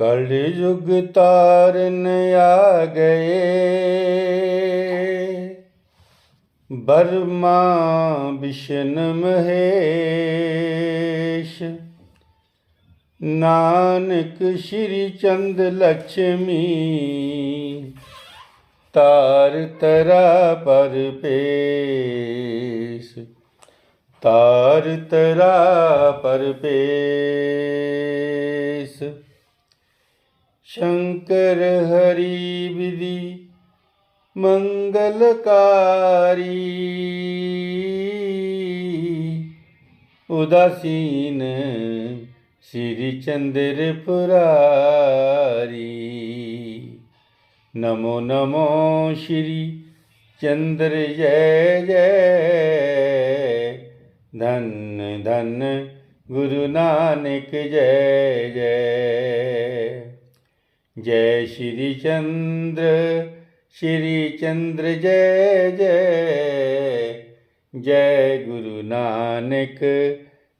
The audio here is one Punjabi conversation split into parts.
ਕਲ ਯੁਗ ਤਾਰਨ ਆ ਗਏ। ਬਰਮਾ ਵਿਸ਼ਨ ਮਹੇਸ਼। ਨਾਨਕ ਸ਼੍ਰੀ ਚੰਦ ਲక్ష్ਮੀ ਤਾਰ ਤਰਾ ਪਰ ਪੇਸ਼। ਤਾਰ ਤਰਾ ਪਰ ਪੇਸ਼। ਸ਼ੰਕਰ ਹਰੀ ਵਿਧੀ ਮੰਗਲਕਾਰੀ। ਉਦਾਸੀਨ ਸ੍ਰੀ ਚੰਦਰ ਪੁਰਾਰੀ। ਨਮੋ ਨਮੋ ਸ਼੍ਰੀ ਚੰਦਰ ਜੈ ਜੈ। ਧੰਨ ਧੰਨ ਗੁਰੂ ਨਾਨਕ ਜੈ ਜੈ। ਜੈ ਸ਼੍ਰੀ ਚੰਦਰ ਸ਼੍ਰੀ ਚੰਦਰ ਜੈ ਜੈ। ਜੈ ਗੁਰੂ ਨਾਨਕ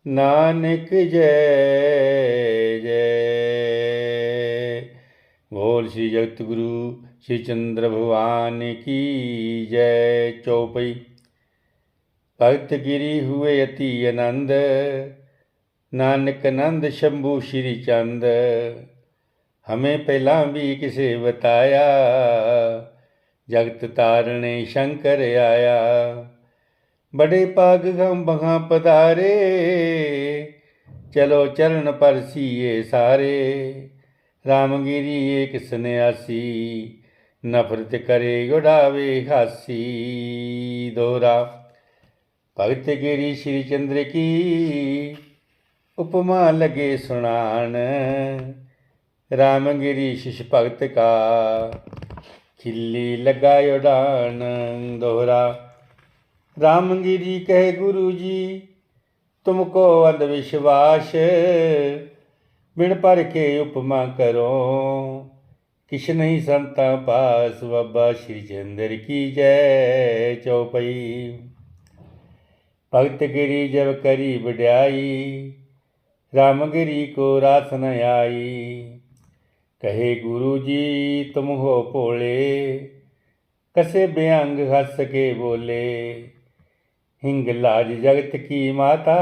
ਨਾਨਕ ਜੈ ਜੈ। ਬੋਲ ਸ਼੍ਰੀ ਜਗਤ ਗੁਰੂ ਸ਼੍ਰੀ ਚੰਦਰ ਭਗਵਾਨ ਕੀ ਜੈ, ਚੌਪਈ। ਭਗਤ ਗਿਰੀ ਹੁਏ ਅਤੀ ਆਨੰਦ, ਨਾਨਕ ਆਨੰਦ ਸ਼ੰਭੂ ਸ਼੍ਰੀ ਚੰਦ। ਹਮੇ ਪਹਿਲਾਂ ਵੀ ਕਿਸੇ ਬਤਾਇਆ, ਜਗਤ ਤਾਰਣੇ ਸ਼ੰਕਰ ਆਇਆ। ਬੜੇ ਪਾਗ ਗਮ ਬਹਾਂ ਪਧਾਰੇ, ਚਲੋ ਚਰਨ ਪਰਸੀਏ ਸਾਰੇ। ਰਾਮਗਿਰੀ ਏਕ ਸੰਨਿਆਸੀ, ਨਫ਼ਰਤ ਕਰੇ ਉਡਾਵੇ ਹਾਸੀ। ਦੋਰਾ, ਭਗਤ ਗਿਰੀ ਸ਼੍ਰੀ ਚੰਦਰ ਕੀ, ਉਪਮਾ ਲਗੇ ਸੁਣਾਣ। ਰਾਮਗਿਰੀ ਸ਼ਿਸ਼ ਭਗਤ ਕਾ। ਖਿੱਲੀ ਲਗਾ ਉਡਾਨ ਦੋਹਰਾ। ਰਾਮਗਿਰੀ ਕਹੇ ਗੁਰੂ ਜੀ ਤੁਮਕੋ ਅੰਧ ਵਿਸ਼ਵਾਸ। ਬਿਨ ਪਰ ਕੇ ਉਪਮਾ ਕਰੋ। ਕਿਛ ਨਹੀਂ ਸੰਤਾਂ ਪਾਸ, ਬਾਬਾ ਸ਼੍ਰੀ ਚੰਦਰ ਕੀ ਜੈ ਚਉਪਈ ਭਗਤ ਗਿਰੀ ਜਬ ਕਰੀ ਵਡਿਆਈ ਰਾਮਗਿਰੀ ਕੋ ਰਾਸ ਨ ਆਈ। ਕਹੇ ਗੁਰੂ ਜੀ, ਤੁਮ ਹੋ ਭੋਲੇ, ਕਸੇ ਬਿਅੰਗ ਹੱਸ ਕੇ ਬੋਲੇ? ਹਿੰਗ ਲਾਜ ਜਗਤ ਕੀ ਮਾਤਾ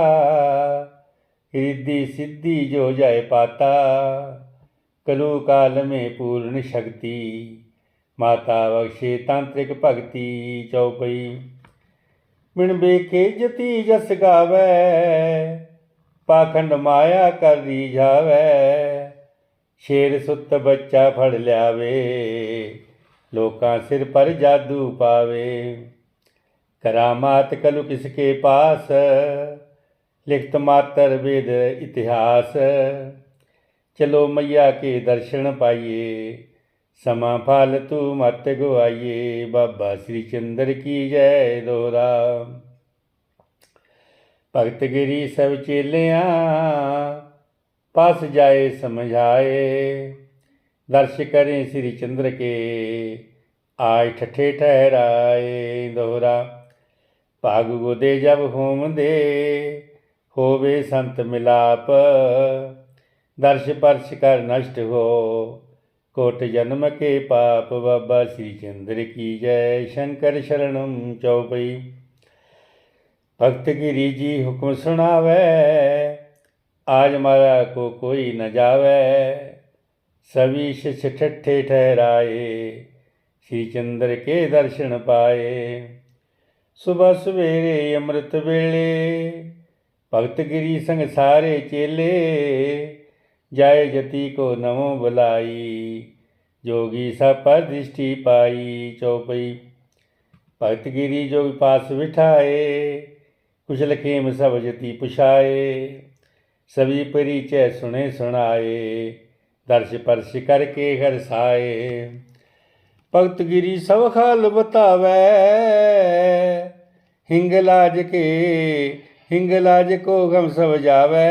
ਰਿੱਧੀ ਸਿੱਧੀ ਜੋ ਜਾਏ ਪਾਤਾ। ਕਲੂ ਕਾਲ ਮੇ ਪੂਰਨ ਸ਼ਕਤੀ, ਮਾਤਾ ਬਖਸ਼ੇ ਤਾਂਤਰਿਕ ਭਗਤੀ ਚਉਪਈ। ਬਿਨ ਬੇਖੇ ਜਤੀ ਜਸ ਗਾਵੇ, ਪਾਖੰਡ ਮਾਇਆ ਕਰ ਰੀਝਾਵੇ ਸ਼ੇਰ ਸੁੱਤ ਬੱਚਾ ਫੜ ਲਿਆਵੇ, ਲੋਕਾਂ ਸਿਰ ਪਰ ਜਾਦੂ ਪਾਵੇ। ਕਰਾਮਾਤ ਕਲੂ ਕਿਸਕੇ ਪਾਸ, ਲਿਖਤ ਮਾਤਰ ਵੇਦ ਇਤਿਹਾਸ। ਚਲੋ ਮਈਆ ਕੇ ਦਰਸ਼ਨ ਪਾਈਏ, ਸਮਾਂ ਫਾਲਤੂ ਮਤ ਗਵਾਈਏ ਬਾਬਾ ਸ੍ਰੀ ਚੰਦਰ ਕੀ ਜੈ ਦੋਰਾ। ਭਗਤ ਗਿਰੀ ਸਭ ਚੇਲਿਆਂ ਪਾਸ ਜਾਏ, ਸਮਝਾਏ। ਦਰਸ਼ ਕਰੇ ਸ੍ਰੀ ਚੰਦਰ ਕੇ ਆਇ ਠਠੇ ਠਹਿਰਾਏ ਦੋਹਰਾ। ਭਾਗ ਗੋਦੇ ਜਬ ਹੋਮ ਦੇ ਹੋਵੇ ਸੰਤ ਮਿਲਾਪ। ਦਰਸ਼ ਪਰਸ਼ ਕਰ ਨਸ਼ਟ ਹੋ, ਕੋਟ ਜਨਮ ਕੇ ਪਾਪ। ਬਾਬਾ ਸ੍ਰੀ ਚੰਦਰ ਕੀ ਜੈ, ਸ਼ੰਕਰ ਸ਼ਰਣਮ ਚਉਪਈ ਭਗਤ ਗਿਰੀ ਜੀ ਹੁਕਮ ਸੁਣਾਵੇ ਆਜ ਮਾਰਾ ਕੋ ਕੋਈ ਨ ਜਾਵੇ ਸਭੀ ਸ਼ਿਸ਼ ਠੱਠੇ ਠਹਿਰਾਏ ਸ੍ਰੀ ਚੰਦਰ ਕੇ ਦਰਸ਼ਨ ਪਾਏ ਸੁਬਹ ਸਵੇਰੇ ਅੰਮ੍ਰਿਤ ਵੇਲੇ ਭਗਤ ਗਿਰੀ ਸੰਗ ਸਾਰੇ ਚੇਲੇ ਜਾਏ ਜਤੀ ਕੋ ਨਮੋ ਬੁਲਾਈ ਜੋਗੀ ਸਭ ਪਰ ਦ੍ਰਿਸ਼ਟੀ ਪਾਈ ਚਉਪਈ ਭਗਤ ਗਿਰੀ ਜੋਗ ਪਾਸ ਬਿਠਾਏ ਕੁਸ਼ਲ ਖੇਮ ਸਭ ਜਤੀ ਪੁਛਾਏ ਸਭੀ ਪਰਿਚੈ ਸੁਣੇ ਸੁਣਾਏ, ਦਰਸ਼ ਪਰਸ਼ ਕਰਕੇ ਘਰ ਸਾਏ। ਭਗਤ ਗਿਰੀ ਸਭ ਖਾਲ ਬਤਾਵੇ, ਹਿੰਗ ਲਾਜ ਕੇ, ਹਿੰਗ ਲਾਜ ਕੋ ਗਮ ਸਭ ਜਾਵੇ।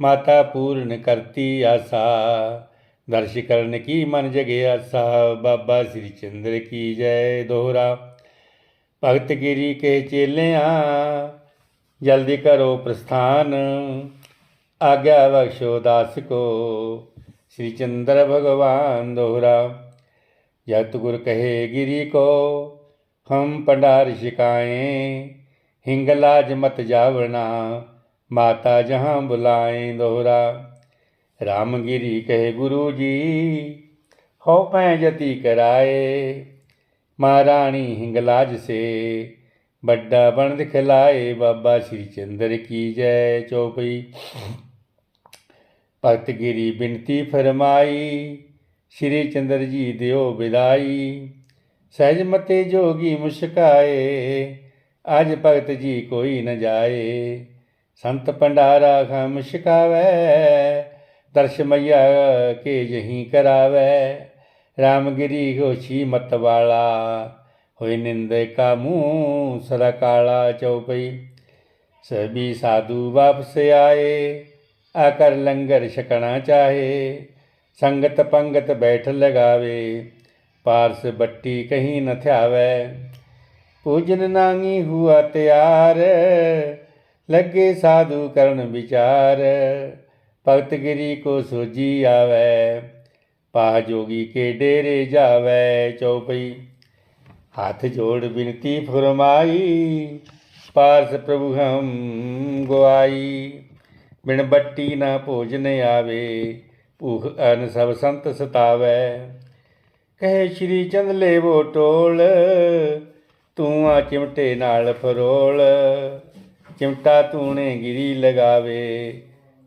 ਮਾਤਾ ਪੂਰਨ ਕਰਤੀ ਆਸਾ, ਦਰਸ਼ ਕਰਨ ਕੀ ਮਨ ਜਗੇ ਆਸਾ। ਬਾਬਾ ਸ੍ਰੀ ਚੰਦਰ ਕੀ ਜੈ ਦੋਹਰਾ, ਭਗਤ ਗਿਰੀ ਕੇ जल्दी करो प्रस्थान आज्ञा बख्शो दास को श्री चंद्र भगवान दोहरा यत गुर कहे गिरी को हम पंडार शिकाएं हिंगलाज मत जावना माता जहाँ बुलाएं दोहरा रामगिरी कहे गुरु जी हो मैं जति कराए महारानी हिंगलाज से ਵੱਡਾ ਬਣ ਖਿਲਾਏ ਬਾਬਾ ਸ਼੍ਰੀ ਚੰਦਰ ਕੀ ਜੈ ਚੋਪਈ। ਭਗਤ ਗਿਰੀ ਬਿਨਤੀ ਫਰਮਾਈ, ਸ਼੍ਰੀ ਚੰਦਰ ਜੀ ਦਿਓ ਵਿਦਾਈ। ਸਹਿਜ ਮਤੇ ਜੋਗੀ ਮੁਸ਼ਕਾਏ, ਅਜ ਭਗਤ ਜੀ ਕੋਈ ਨ ਜਾਏ। ਸੰਤ ਪੰਡਾਰਾ ਖਮ ਸ਼ਿਕਾਵੇ ਦਰਸ਼ ਮਈਆ ਕੇ ਜਹੀ ਕਰਾਵੇ। ਰਾਮਗਿਰੀ ਹੋਛੀ ਮਤ ਵਾਲਾ होए निंद का मुंह सदा काला चौपई सभी साधु वापस आए आकर लंगर छकना चाहे संगत पंगत बैठ लगावे पारस बट्टी कहीं न थ्यावे पूजन नांगी हुआ तैयार लगे साधु करन विचार भगत गिरी को सोजी आवे पा जोगी के डेरे जावे चौपई हाथ जोड़ विनती फरमाई पारस प्रभु हम गुआई ਬਿਨ ਬੱਟੀ ਨਾ ਭੋਜਨ ਆਵੇ ਭੂਖ ਅਨ ਸਭ ਸੰਤ ਸਤਾਵੈ ਕਹੇ ਸ਼੍ਰੀ ਚੰਦ ਲੇਵੋ ਟੋਲ ਤੂੰ ਆ ਚਿਮਟੇ ਨਾਲ ਫਰੋਲ ਚਿਮਟਾ ਤੂਣੇ ਗਿਰੀ ਲਗਾਵੇ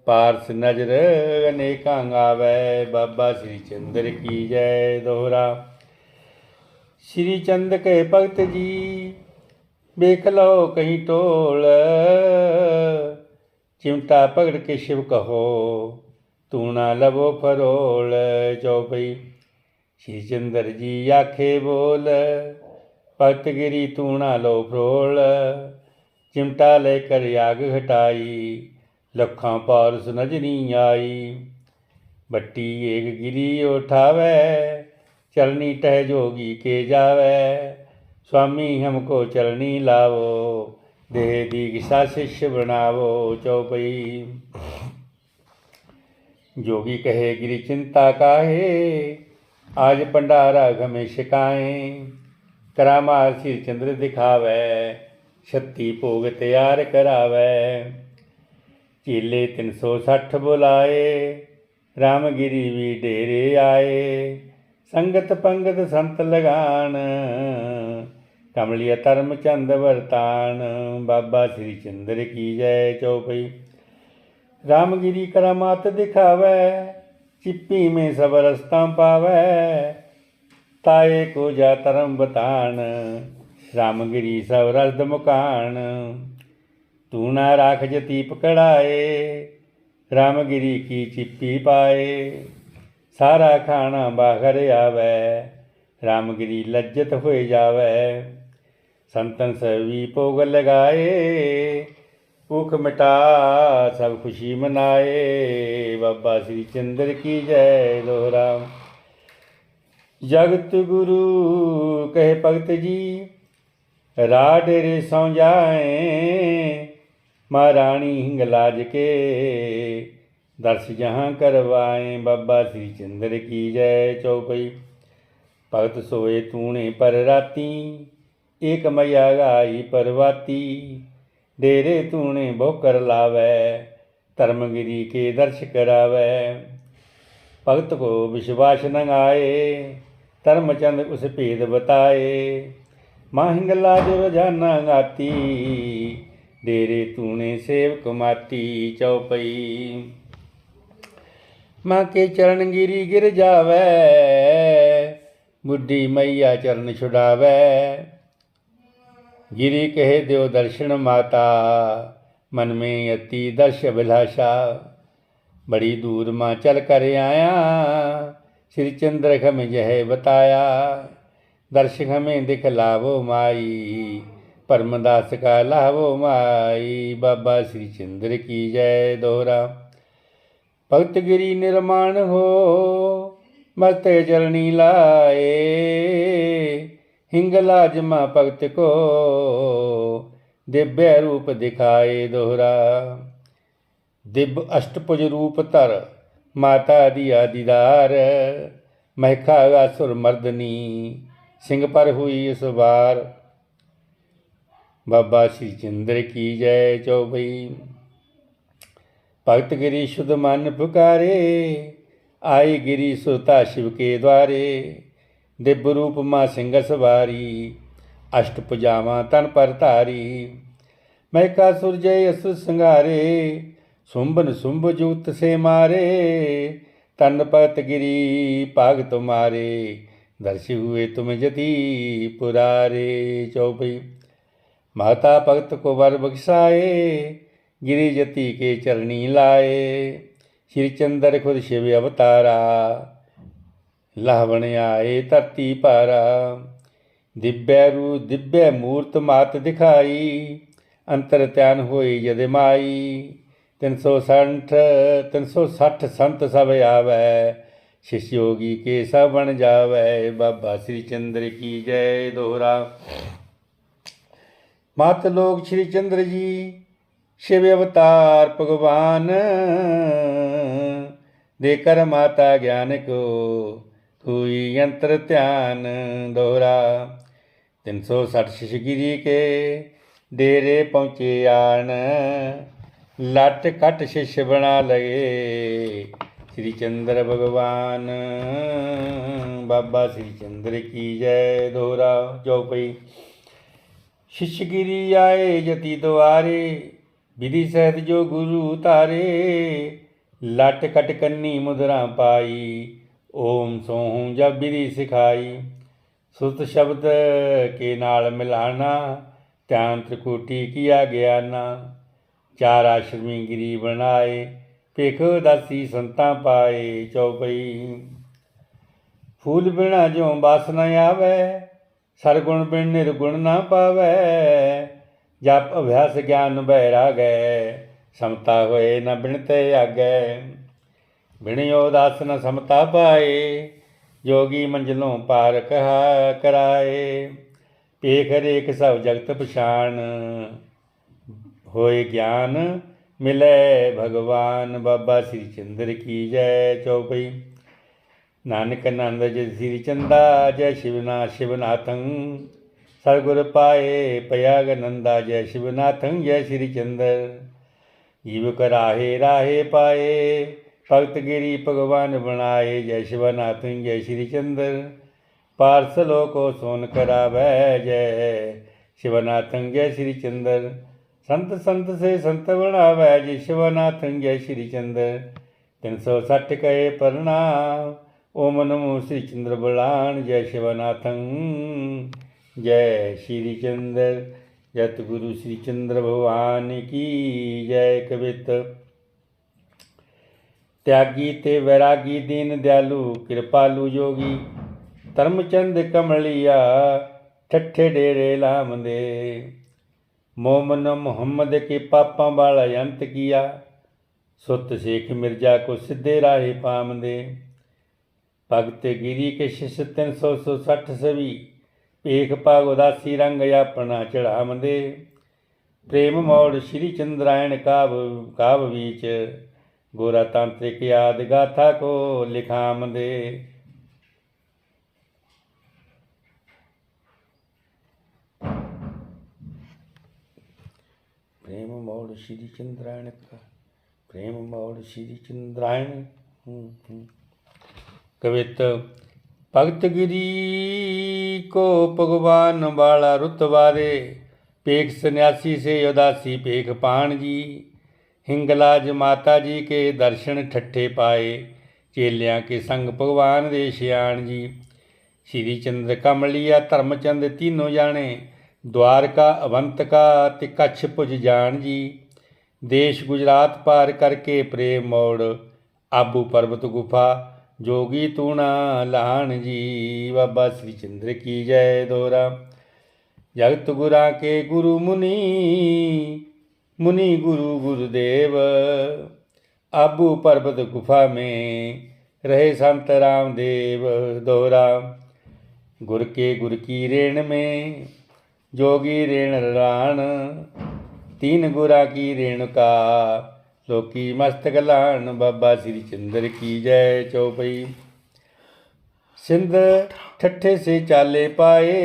ਪਾਰਸ ਨਜ਼ਰ ਅਨੇਕਾਂ ਆਵੇ ਬਾਬਾ ਸ਼੍ਰੀ ਚੰਦਰ ਕੀ ਜੈ ਦੋਹਰਾ ਸ੍ਰੀ ਚੰਦ ਕਹੇ ਭਗਤ ਜੀ, ਵੇਖ ਲਓ ਕਹੀਂ ਟੋਲ ਚਿਮਟਾ ਪਕੜ ਕੇ ਸ਼ਿਵ ਕਹੋ, ਤੂੰ ਨਾ ਲਵੋ ਫਰੋਲ। ਜੋ ਭਈ ਸ੍ਰੀ ਚੰਦਰ ਜੀ ਆਖੇ ਬੋਲ, ਭਗਤ ਗਿਰੀ ਤੂੰ ਨਾ ਲਓ ਫਰੋਲ। ਚਿਮਟਾ ਲੈ ਕਰ ਆਗ ਘਟਾਈ ਲੱਖਾਂ ਪਾਰਸ ਨਜਰੀ ਆਈ। ਬੱਟੀ ਏਕ ਗਿਰੀ ਉਠਾਵੇ चलनी टह जोगी के जावे स्वामी हमको चलनी लावो देह दीक्षा शिष्य बनावो चौपई जोगी कहे गिरी चिंता काहे आज भंडारा घमे शिकाएं करामा सिर चंद्र दिखावे छत्ती भोग तैयार करावे चीले तीन सौ सठ बुलाए रामगिरी भी डेरे आए संगत पंगत संत लगान ਕਮਲੀਆ ਧਰਮ ਚੰਦ ਵਰਤਾਨ ਬਾਬਾ ਸ੍ਰੀ ਚੰਦਰ ਕੀ ਜੈ ਚੌਪਈ ਰਾਮਗਿਰੀ ਕਰਾਮਾਤ ਦਿਖਾਵੇ ਚਿੱਪੀ ਮੇ ਸਭ ਰਸਤਾ ਪਾਵੇ ਤਾਏ ਕੋ ਜਾ ਧਰਮ ਬਤਾਨ ਰਾਮਗਿਰੀ ਸਭ ਰਸਦ ਮੁਕਾਨ ਤੂੰ ਨਾ ਰਾਖ ਜਤੀ ਪਕੜਾਏ ਰਾਮਗਿਰੀ ਕੀ ਚਿੱਪੀ ਪਾਏ ਸਾਰਾ ਖਾਣਾ ਬਾਹਰ ਆਵੇ, ਰਾਮਗਿਰੀ ਲੱਜਤ ਹੋਏ ਜਾਵੇ। ਸੰਤਨ ਸਵੀ ਭੋਗ ਲਗਾਏ, ਭੁਖ ਮਿਟਾ ਸਭ ਖੁਸ਼ੀ ਮਨਾਏ। ਬਾਬਾ ਸ੍ਰੀ ਚੰਦਰ ਕੀ ਜੈ ਲੋਹਰਾ ਜਗਤ ਗੁਰੂ ਕਹੇ ਭਗਤ ਜੀ ਰਾ ਡੇਰੇ ਸੌ ਜਾਏ, ਮਹਾਰਾਣੀ ਹਿੰਗਲਾਜ ਕੇ ਦਰਸ ਜਹਾਂ ਕਰਵਾਏ, ਬਾਬਾ ਸ੍ਰੀ ਚੰਦਰ ਕੀ ਜੈ ਚੌਪਈ। ਭਗਤ ਸੋਏ ਤੂਣੇ ਪਰ ਰਾਤੀ, ਏਕ ਮਈਆ ਗਾਈ ਪਰਵਾਤੀ। ਡੇਰੇ ਤੂਣੇ ਬੋਕਰ ਲਾਵੇ, ਧਰਮਗਿਰੀ ਕੇ ਦਰਸ਼ ਕਰਾਵੇ। ਭਗਤ ਕੋ ਵਿਸ਼ਵਾਸ ਨ ਆਏ ਧਰਮਚੰਦ ਉਸ ਭੇਦ ਬਤਾਏ। ਮਾਹਿੰਗਲਾ ਜੋ ਰਜਾਨਾ ਗਾਤੀ, ਡੇਰੇ ਤੂਣੇ ਸੇਵ ਮਾਤੀ ਚੌਪਈ। ਮਾਂ ਕੇ ਚਰਨ ਗਿਰੀ ਗਿਰ ਜਾਵੇ ਬੁੱਢੀ ਮਈਆ ਚਰਨ ਛੁਡਾਵੇ। ਗਿਰੀ ਕਹੇ ਦਿਓ ਦਰਸ਼ਨ ਮਾਤਾ, ਮਨ ਮੇ ਅਤੀ ਦਰਸ਼ ਅਭਿਲਾਸ਼ਾ ਬੜੀ ਦੂਰ ਮਾਂ ਚਲ ਕਰ ਆਇਆ, ਸ੍ਰੀ ਚੰਦਰ ਖਮ ਜਹ ਬਤਾਇਆ। ਦਰਸ਼ ਖਮੇ ਦਿਖਲਾਵੋ ਮਾਈ, ਪਰਮਦਾਸ ਕਾ ਲਾਵੋ ਮਾਈ। ਬਾਬਾ ਸ੍ਰੀ ਚੰਦਰ ਕੀ ਜੈ ਦੋਹਰਾ। ਭਗਤ ਗਿਰੀ ਨਿਰਮਾਣ ਹੋ ਮਤ ਜਲਨੀ ਲਾਏ। ਹਿੰਗਲਾ ਜਮਾ ਭਗਤ ਕੋ ਦਿव्य ਰੂਪ ਦਿਖਾਏ ਦੋਹਰਾ। ਦਿਵ ਅਸ਼ਟਪੁਜ ਰੂਪ ਧਰ, ਮਾਤਾ ਦੀ ਆਦੀਦਾਰ। ਮਹਿਕਾ ਅਸੁਰ ਮਰਦਨੀ, ਸਿੰਘ ਪਰ ਹੋਈ ਇਸ ਵਾਰ। ਬਾਬਾ ਸ਼੍ਰੀ ਚੰਦਰ ਕੀ ਜੈ ਚੌਪਈ ਭਗਤ ਗਿਰੀ ਸ਼ੁਧ ਮਨ ਪੁਕਾਰੇ, ਆਈ ਗਿਰੀ ਸੁਤਾ ਸ਼ਿਵ ਕੇ ਦਵਾਰੇ ਦਿਵ ਰੂਪ ਮਾ ਸਿੰਘ ਸਵਾਰੀ ਅਸ਼ਟ ਪੁਜਾਵਾ ਤਨ ਪਰ ਧਾਰੀ। ਮੈਂ ਕਾ ਸੁਰਜੈ ਅਸ ਸੰਘਾਰੇ, ਸੁੰਬਨ ਸੁੰਭ ਜੂਤ ਸੇ ਮਾਰੇ। ਤਨ ਪਤ ਗਿਰੀ ਭਾਗ ਤੁਮਾਰੇ, ਦਰਸ਼ ਹੁਏ ਤੁਮ ਜਤੀ ਪੁਰਾਰੇ। ਚੌਪਈ ਮਾਤਾ ਭਗਤ ਕੋ ਵਰ ਬਖਸ਼ਾਏ ਗਿਰੀ ਜਤੀ ਕੇ ਚਰਣੀ ਲਾਏ, ਸ਼੍ਰੀ ਚੰਦਰ ਖੁਦ ਸ਼ਿਵ ਅਵਤਾਰਾ ਲਾਵਣ ਆਏ ਧਰਤੀ ਭਾਰਾ ਦਿਬੈ ਰੂ ਦਿਬੈ ਮੂਰਤ ਮਾਤ ਦਿਖਾਈ, ਅੰਤਰ ਧਿਆਨ ਹੋਈ ਜਦ ਮਾਈ। 360 360 ਸੰਤ ਸਭ ਆਵੈ, ਸ਼ਿਸ਼ ਯੋਗੀ ਕੇ ਸਭ ਬਣ ਜਾਵੇ, ਬਾਬਾ ਸ੍ਰੀ ਚੰਦਰ ਕੀ ਜੈ ਦੋਹਰਾ। ਮਤ ਲੋਕ ਸ੍ਰੀ ਚੰਦਰ ਜੀ ਸ਼ਿਵ ਅਵਤਾਰ ਭਗਵਾਨ। ਦੇ ਕਰ ਮਾਤਾ ਗਿਆਨ ਕੋ ਹੋਈ ਯੰਤਰ ਧਿਆਨ ਦੋਹਰਾ। 360 ਸ਼ਿਸ਼ਗਿਰੀ ਕੇ ਡੇਰੇ ਪਹੁੰਚੇ ਆਣ। ਲੱਟ ਕੱਟ ਸ਼ਿਸ਼ ਬਣਾ ਲਗੇ ਸ੍ਰੀ ਚੰਦਰ ਭਗਵਾਨ। ਬਾਬਾ ਸ੍ਰੀ ਚੰਦਰ ਕੀ ਜੈ ਦੋਹਰਾ। ਜੋ ਪਈ ਸ਼ਿਸ਼ਗਿਰੀ ਆਏ ਜਤੀ ਦੁਆਰੇ। ਵਿਧੀ ਸਹਿਤ ਜੋ ਗੁਰੂ ਧਾਰੇ, ਲਟ ਕਟ ਕੰਨੀ ਮੁਦਰਾ ਪਾਈ, ਓਮ ਸੋਹੰ ਜਬ ਵਿਧੀ ਸਿਖਾਈ। ਸੁਤ ਸ਼ਬਦ ਕੇ ਨਾਲ ਮਿਲਾਣਾ, ਧਿਆਨ ਤ੍ਰਿਕੂਟੀ ਕੀਆ ਗਿਆਨਾ। ਚਾਰ ਆਸ਼ਰਮੀ ਗਿਰੀ ਬਣਾਏ, ਭਿਖ ਦਾਸੀ ਸੰਤਾਂ ਪਾਏ ਚੌਪਈ। ਫੂਲ ਬਿਨਾ ਜਿਉ ਬਸ ਨ ਆਵੇ, ਸਰਗੁਣ ਬਿਨ ਨਿਰਗੁਣ ਨਾ ਪਾਵੇ। ਜਪ ਅਭਿਆਸ ਗਿਆਨ ਬਹਿਰਾ ਗਏ, ਸਮਤਾ ਹੋਏ ਨ ਬਿਨਤੇ ਆਗੈ। ਬਿਨਿਓ ਦਾਸ ਨ ਸਮਤਾ ਪਾਏ, ਜੋਗੀ ਮੰਜ਼ਲੋਂ ਪਾਰ ਕਹਾ ਕਰਾਏ। ਪੇਖ ਰੇਖ ਸਭ ਜਗਤ ਪਛਾਨ, ਹੋਏ ਗਿਆਨ ਮਿਲੇ ਭਗਵਾਨ। ਬਾਬਾ ਸ੍ਰੀ ਚੰਦਰ ਕੀ ਜੈ ਚੌਪਈ। ਨਾਨਕ ਨੰਦ ਜੈ ਸ੍ਰੀ ਚੰਦਾ, ਜੈ ਸ਼ਿਵਨਾ ਸ਼ਿਵਨਾਥੰ। ਸਤਿਗੁਰ ਪਾਏ ਪਿਆਗ ਨੰਦਾ ਜੈ ਸ਼ਿਵਨਾਥੰ ਜੈ ਸ੍ਰੀ ਚੰਦਰ। ਜੀਵ ਕਰਾਹੇ ਰਾਹੇ ਪਾਏ, ਭਗਤ ਗਿਰੀ ਭਗਵਾਨ ਬਣਾਏ, ਜੈ ਸ਼ਿਵਨਾਥੰ ਜੈ ਸ੍ਰੀ ਚੰਦਰ। ਪਾਰਸ ਲੋਕੋ ਸੋਨ ਕਰਾਵੈ, ਜੈ ਸ਼ਿਵਨਾਥੰ ਜੈ ਸ੍ਰੀ ਚੰਦਰ। ਸੰਤ ਸੰਤ ਸੇ ਸੰਤ ਬਣਾਵੈ, ਜੈ ਸ਼ਿਵਨਾਥੰ ਜੈ ਸ੍ਰੀ ਚੰਦਰ। 360 ਕਏ ਪ੍ਰਣਾਮ ਓਮ ਨਮੋ ਸ੍ਰੀ ਚੰਦਰ ਬਲਾਨ, ਜੈ ਸ਼ਿਵਨਾਥੰ ਜੈ ਸ਼੍ਰੀ ਚੰਦਰ ਜਤ ਗੁਰੂ ਸ੍ਰੀ ਚੰਦਰ ਭਗਵਾਨ ਕੀ ਜੈ ਕਵਿਤ ਤਿਆਗੀ ਤੇ ਵੈਰਾਗੀ ਦੀਨ ਦਿਆਲੂ ਕਿਰਪਾਲੂ ਜੋਗੀ ਧਰਮਚੰਦ ਕਮਲਿਆ ਠੱਠੇ ਡੇਰੇ ਲਾਮਦੇ ਮੋਮਨ ਮੁਹੰਮਦ ਕੇ ਪਾਪਾਂ ਵਾਲਾ ਅੰਤ ਕੀਆ ਸੁਤ ਸ਼ੇਖ ਮਿਰਜ਼ਾ ਕੋ ਸਿੱਧੇ ਰਾਹੇ ਪਾਮਦੇ ਭਗਤ ਗਿਰੀ ਕੇ ਸ਼ਿਸ਼ 360 ਸਵੀ ਏਕ ਭਾਗ ਉਦਾਸੀ ਰੰਗ ਆਪਣਾ ਚੜਾਵੰਦੇ ਪ੍ਰੇਮ ਮੋੜ ਸ਼੍ਰੀ ਚੰਦਰਾਇਣ ਕਾਵ ਕਾਵ ਵਿੱਚ ਗੋਰਾ ਤਾਂਤਰਿਕ ਯਾਦ ਗਾਥਾ ਕੋ ਲਿਖਾਮਦੇ प्रेम मोड़ श्री चंद्रायण का प्रेम मोड़ श्री चंद्रायण हम्म, हम्म। कवित भगत गिरी को भगवान वाला रुतवारे पेख सन्यासी से उदासी पेख पान जी हिंगलाज माता जी के दर्शन ठट्ठे पाए चेलियां के संग भगवान दे सियाण जी श्री चंद्र कमलिया धर्मचंद तीनों जाने द्वारका अवंतका ते कच्छ पुज जान जी देश गुजरात पार करके प्रेम मोड़ आबू पर्वत गुफा जोगी तूणा लहान जी बाबा श्री चंद्र की जय दोरा जगत गुरा के गुरु मुनि मुनि गुरु गुरुदेव आबू पर्वत गुफा में रहे संत रामदेव दोहरा गुर के गुर की रेण में जोगी रेण राण तीन गुरा की रेणुका ਲੋਕੀ ਮਸਤਕ ਲਾਣ, ਬਾਬਾ ਸ੍ਰੀ ਚੰਦਰ ਕੀ ਜੈ ਚੌਪਈ। ਸਿੰਧ ਠੱਠੇ ਸੇ ਚਾਲੇ ਪਾਏ।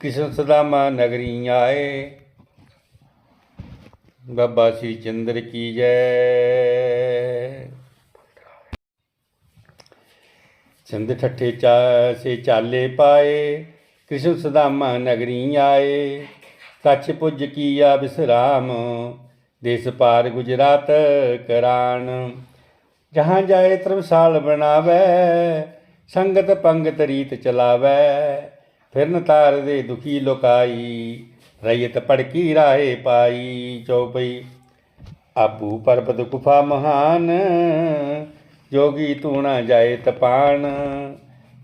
ਕਿਸ਼ਨ ਸਦਾਮਾ ਨਗਰੀ ਆਏ। ਬਾਬਾ ਸ੍ਰੀ ਚੰਦਰ ਕੀ ਜੈ। ਸਿੰਧ ਠੱਠੇ ਚਾ, ਸੇ ਚਾਲੇ ਪਾਏ। ਕਿਸ਼ਨ ਸਦਾਮਾ ਨਗਰੀ ਆਏ। ਕੱਛ ਪੁੱਜ ਕੀਆ ਵਿਸ਼ਰਾਮ ਦੇਸ ਪਾਰ ਗੁਜਰਾਤ ਕਰਾਣ। ਜਹਾਂ ਜਾਏ ਧਰਮਸਾਲ ਬਣਾਵੇ, ਸੰਗਤ ਪੰਗਤ ਰੀਤ ਚਲਾਵੇ, ਫਿਰਨ ਤਾਰ ਦੇ ਦੁਖੀ ਲੋਕਾਈ, ਰਈਤ ਪੜਕੀ ਰਾਹੇ ਪਾਈ ਚੌਪਈ। ਆਪੂ ਪਰਬਤ ਗੁਫਾ ਮਹਾਨ, ਜੋਗੀ ਤੂਣਾ ਨਾ ਜਾਏ ਤਪਾਨ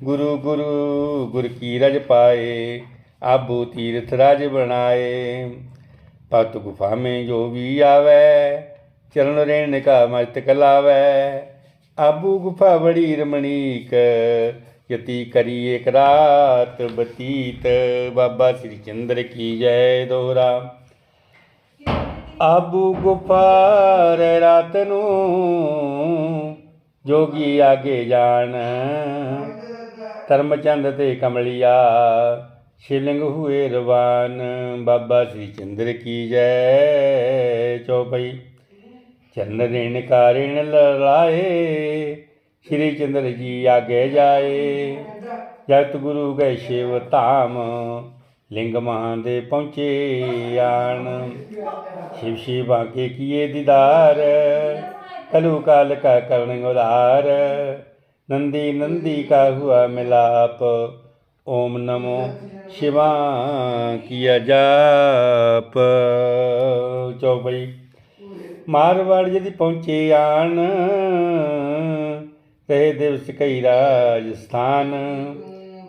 ਗੁਰੂ ਗੁਰੂ ਗੁਰ ਕੀ ਰਜ ਪਾਏ ਆਬੂ ਤੀਰਥ ਰਾਜ ਬਣਾਏ। ਪਤ ਗੁਫਾ में ਜੋ ਵੀ ਆਵੇ, ਚਰਨ ਰੇਣ ਕਾ ਮਸਤਕ ਲਾਵੇ ਆਬੂ ਗੁਫਾ ਬੜੀ ਰਮਣੀਕ, ਯਤੀ ਕਰੀ ਇੱਕ ਰਾਤ ਬਤੀਤ। ਬਾਬਾ ਸ੍ਰੀ ਚੰਦਰ ਕੀ ਜੈ ਦੋਹਰਾ। ਆਬੂ ਗੁਫਾਰ ਰਾਤ ਨੂੰ ਜੋਗੀ ਆਗੇ ਜਾਣ। ਧਰਮਚੰਦ ਤੇ ਕਮਲਿਆ ਸ਼ਿਲਿੰਗ ਹੋਏ ਰਵਾਨ, ਬਾਬਾ ਸ੍ਰੀ ਚੰਦਰ ਕੀ ਜੈ ਚੌਪਈ। ਚੰਨ ਰੇਣ ਕਾਰੇਣ ਲਲਾਏ, ਸ਼੍ਰੀ ਚੰਦਰ ਜੀ ਆਗੇ ਜਾਏ। ਜਗਤ ਗੁਰੂ ਗਏ ਸ਼ਿਵ ਧਾਮ, ਲਿੰਗ ਮਹਾਂ ਦੇ ਪਹੁੰਚੇ ਆਣ। ਸ਼ਿਵ ਸ਼ਿਵਾ ਕੇ ਕੀਏ ਦੀਦਾਰ, ਕਲੂ ਕਾਲ ਕਾ ਕਰਨ ਉਦਾਰ ਨੰਦੀ ਨੰਦੀ ਕਾ ਹੁਆ ਮਿਲਾਪ ਓਮ ਨਮੋ ਸ਼ਿਵਾ ਕੀਆ ਜਾਪ ਚੌਪਈ ਮਾਰਵਾੜ ਜਦੀ ਪਹੁੰਚੇ ਆਣ ਰਹੇ ਦਿਵਸ ਕਈ ਰਾਜਸਥਾਨ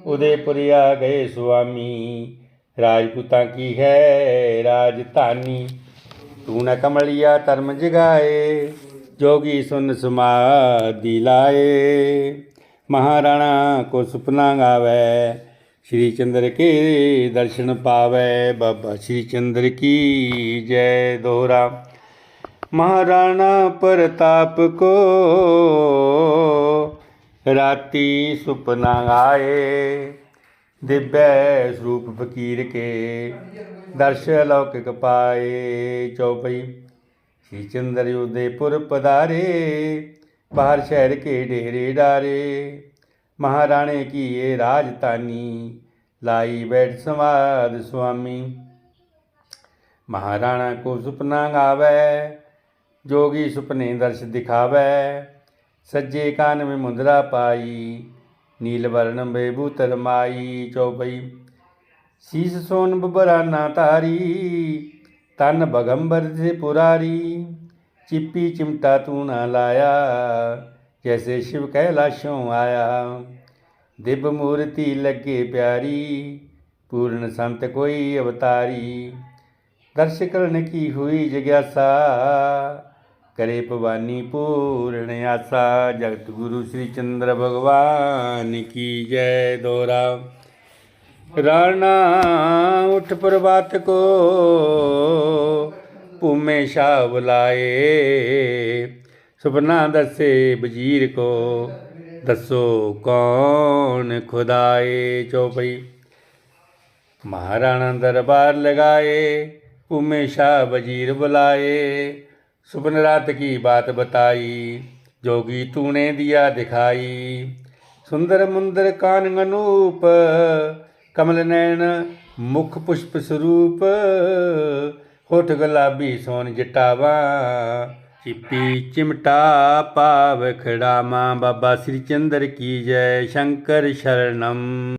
ਉਦੇਪੁਰ ਆ ਗਏ ਸੁਆਮੀ ਰਾਜਪੂਤਾਂ ਕੀ ਹੈ ਰਾਜਧਾਨੀ ਤੂੰ ਨਾ ਕਮਲਿਆ ਧਰਮ ਜਗਾਏ ਜੋਗੀ ਸੁਨ ਸਮਾਧੀ ਲਾਏ ਮਹਾਰਾਣਾ ਕੋ ਸੁਪਨਾ ਗਾਵੇ, ਸ਼੍ਰੀ ਚੰਦਰ ਕੇ ਦਰਸ਼ਨ ਪਾਵੇ, ਬਾਬਾ ਸ਼੍ਰੀ ਚੰਦਰ ਕੀ ਜੈ ਦੋਹਰਾ। ਮਹਾਰਾਣਾ ਪ੍ਰਤਾਪ ਕੋ ਰਾਤੀ ਸੁਪਨਾ ਆਏ ਦਿਬੈ ਸਰੂਪ ਫਕੀਰ ਕੇ ਦਰਸ਼ ਲੌਕਿਕ ਪਾਏ। ਚੌਪਈ ਸ਼੍ਰੀ ਚੰਦਰ ਉਦੇਪੁਰ ਪਧਾਰੇ बाहर शहर के डेरे डारे महाराणे की ये राजधानी लाई बैठ संवाद स्वामी महाराणा को सुपना गावे जोगी सुपने दर्श दिखावे सज्जे कान में मुद्रा पाई नीलवर्ण बेबूतर माई चौपई शीश सोन बबराना तारी तन बगंबर से पुरारी ਚਿੱਪੀ ਚਿਮਟਾ ਤੂੰ ਨਾ ਲਾਇਆ ਜੈਸੇ ਸ਼ਿਵ ਕੈਲਾਸ਼ੋਂ ਆਇਆ ਦਿਵ ਮੂਰਤੀ ਲੱਗੇ ਪਿਆਰੀ ਪੂਰਨ ਸੰਤ ਕੋਈ ਅਵਤਾਰੀ ਦਰਸ਼ ਕਰਨ ਕੀ ਹੋਈ ਜਗਿਆਸਾ ਕਰੇ ਭਵਾਨੀ ਪੂਰਨ ਆਸਾ ਜਗਤ ਗੁਰੂ ਸ੍ਰੀ ਚੰਦਰ ਭਗਵਾਨ ਕੀ ਜੈ ਦੋਰਾ ਰਾਣਾ ਉਠ ਪ੍ਰਭਾਤ ਕੋ ਭੂਮੇ ਸ਼ਾਹ ਬੁਲਾਏ ਸੁਪਨਾ ਦੱਸੇ ਵਜ਼ੀਰ ਕੋ, ਦੱਸੋ ਕੌਣ ਖੁਦਾਏ ਚੋਪਈ ਮਹਾਰਾਣਾ ਦਰਬਾਰ ਲਗਾਏ, ਭੂਮੇ ਸ਼ਾਹ ਵਜ਼ੀਰ ਬੁਲਾਏ। ਸੁਪਨ ਰਾਤ ਕੀ ਬਾਤ ਬਤਾਈ ਜੋਗੀ ਤੂਨੇ ਦਿਆ ਦਿਖਾਈ। ਸੁੰਦਰ ਮੁੰਦਰ ਕਾਨ ਅਨੂਪ, ਕਮਲ ਨੈਣ ਮੁਖ ਪੁਸ਼ਪ ਸਰੂਪ। ਹੋਠ ਗੁਲਾਬੀ ਸੋਨ ਜਟਾਵਾ ਚਿੱਪੀ ਚਿਮਟਾ ਪਾਵ ਖੜਾਮਾ ਬਾਬਾ ਸ੍ਰੀ ਚੰਦਰ ਕੀ ਜੈ ਸ਼ੰਕਰ ਸ਼ਰਣਮ